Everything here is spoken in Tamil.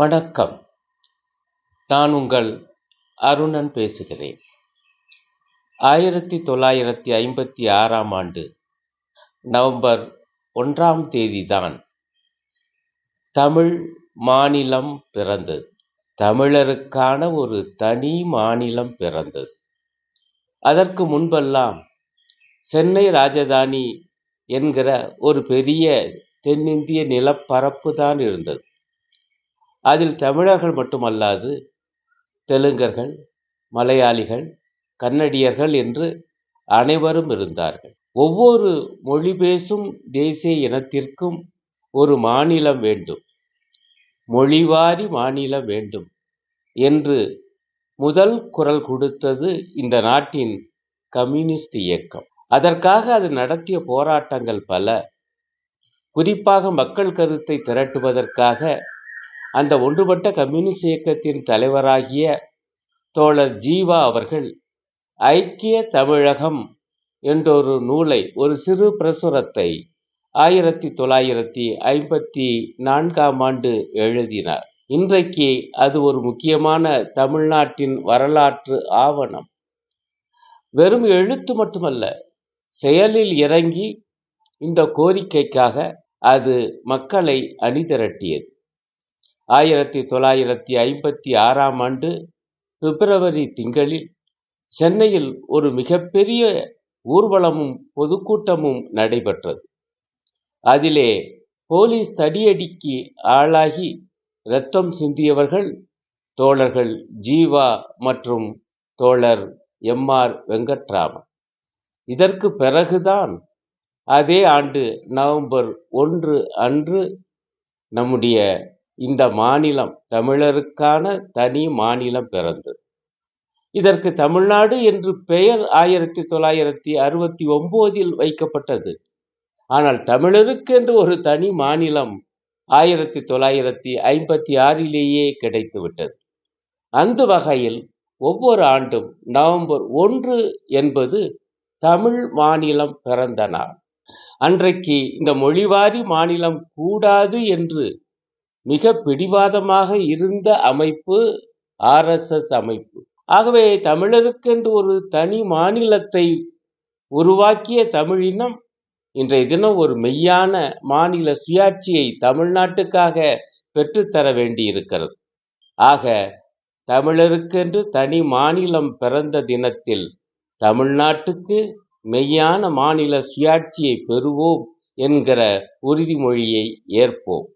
வணக்கம். நான் உங்கள் அருணன் பேசுகிறேன். ஆயிரத்தி தொள்ளாயிரத்தி ஐம்பத்தி ஆறாம் ஆண்டு நவம்பர் ஒன்றாம் தேதிதான் தமிழ் மாநிலம் பிறந்தது. தமிழருக்கான ஒரு தனி மாநிலம் பிறந்தது. அதற்கு முன்பெல்லாம் சென்னை ராஜதானி என்கிற ஒரு பெரிய தென்னிந்திய நிலப்பரப்பு தான் இருந்தது. அதில் தமிழர்கள் மட்டுமல்லாது தெலுங்கர்கள் மலையாளிகள் கன்னடியர்கள் என்று அனைவரும் இருந்தார்கள். ஒவ்வொரு மொழி பேசும் தேசிய இனத்திற்கும் ஒரு மாநிலம் வேண்டும். மொழிவாரி மாநிலம் வேண்டும் என்று முதல் குரல் கொடுத்தது இந்த நாட்டின் கம்யூனிஸ்ட் இயக்கம். அதற்காக அது நடத்திய போராட்டங்கள் பல. குறிப்பாக மக்கள் கருத்தை திரட்டுவதற்காக அந்த ஒன்றுபட்ட கம்யூனிஸ்ட் இயக்கத்தின் தலைவராகிய தோழர் ஜீவா அவர்கள் ஐக்கிய தமிழகம் என்றொரு நூலை ஒரு சிறு பிரசுரத்தை ஆயிரத்தி தொள்ளாயிரத்தி ஐம்பத்தி நான்காம் ஆண்டு எழுதினார். இன்றைக்கு அது ஒரு முக்கியமான தமிழ்நாட்டின் வரலாற்று ஆவணம். வெறும் எழுத்து மட்டுமல்ல செயலில் இறங்கி இந்த கோரிக்கைக்காக அது மக்களை அணிதிரட்டியது. ஆயிரத்தி தொள்ளாயிரத்தி ஐம்பத்தி ஆறாம் ஆண்டு பிப்ரவரி திங்களில் சென்னையில் ஒரு மிகப்பெரிய ஊர்வலமும் பொதுக்கூட்டமும் நடைபெற்றது. அதிலே போலீஸ் தடியடிக்கு ஆளாகி இரத்தம் சிந்தியவர்கள் தோழர்கள் ஜீவா மற்றும் தோழர் எம் ஆர் வெங்கட்ராமன். இதற்கு பிறகுதான் அதே ஆண்டு நவம்பர் ஒன்று அன்று நம்முடைய இந்த மாநிலம் தமிழருக்கான தனி மாநிலம் பிறந்தது. இதற்கு தமிழ்நாடு என்று பெயர் ஆயிரத்தி தொள்ளாயிரத்தி அறுபத்தி ஒம்போதில் வைக்கப்பட்டது. ஆனால் தமிழருக்கென்று ஒரு தனி மாநிலம் ஆயிரத்தி தொள்ளாயிரத்தி ஐம்பத்தி ஆறிலேயே கிடைத்துவிட்டது. அந்த வகையில் ஒவ்வொரு ஆண்டும் நவம்பர் ஒன்று என்பது தமிழ் மாநிலம் பிறந்த நாள். அன்றைக்கு இந்த மொழிவாரி மாநிலம் கூடாது என்று மிக பிடிவாதமாக இருந்த அமைப்பு ஆர்எஸ்எஸ் அமைப்பு. ஆகவே தமிழருக்கென்று ஒரு தனி மாநிலத்தை உருவாக்கிய தமிழினம் இன்றைய தினம் ஒரு மெய்யான மாநில சுயாட்சியை தமிழ்நாட்டுக்காக பெற்றுத்தர வேண்டியிருக்கிறது. ஆக தமிழருக்கென்று தனி மாநிலம் பிறந்த தினத்தில் தமிழ்நாட்டுக்கு மெய்யான மாநில சுயாட்சியை பெறுவோம் என்கிற உறுதிமொழியை ஏற்போம்.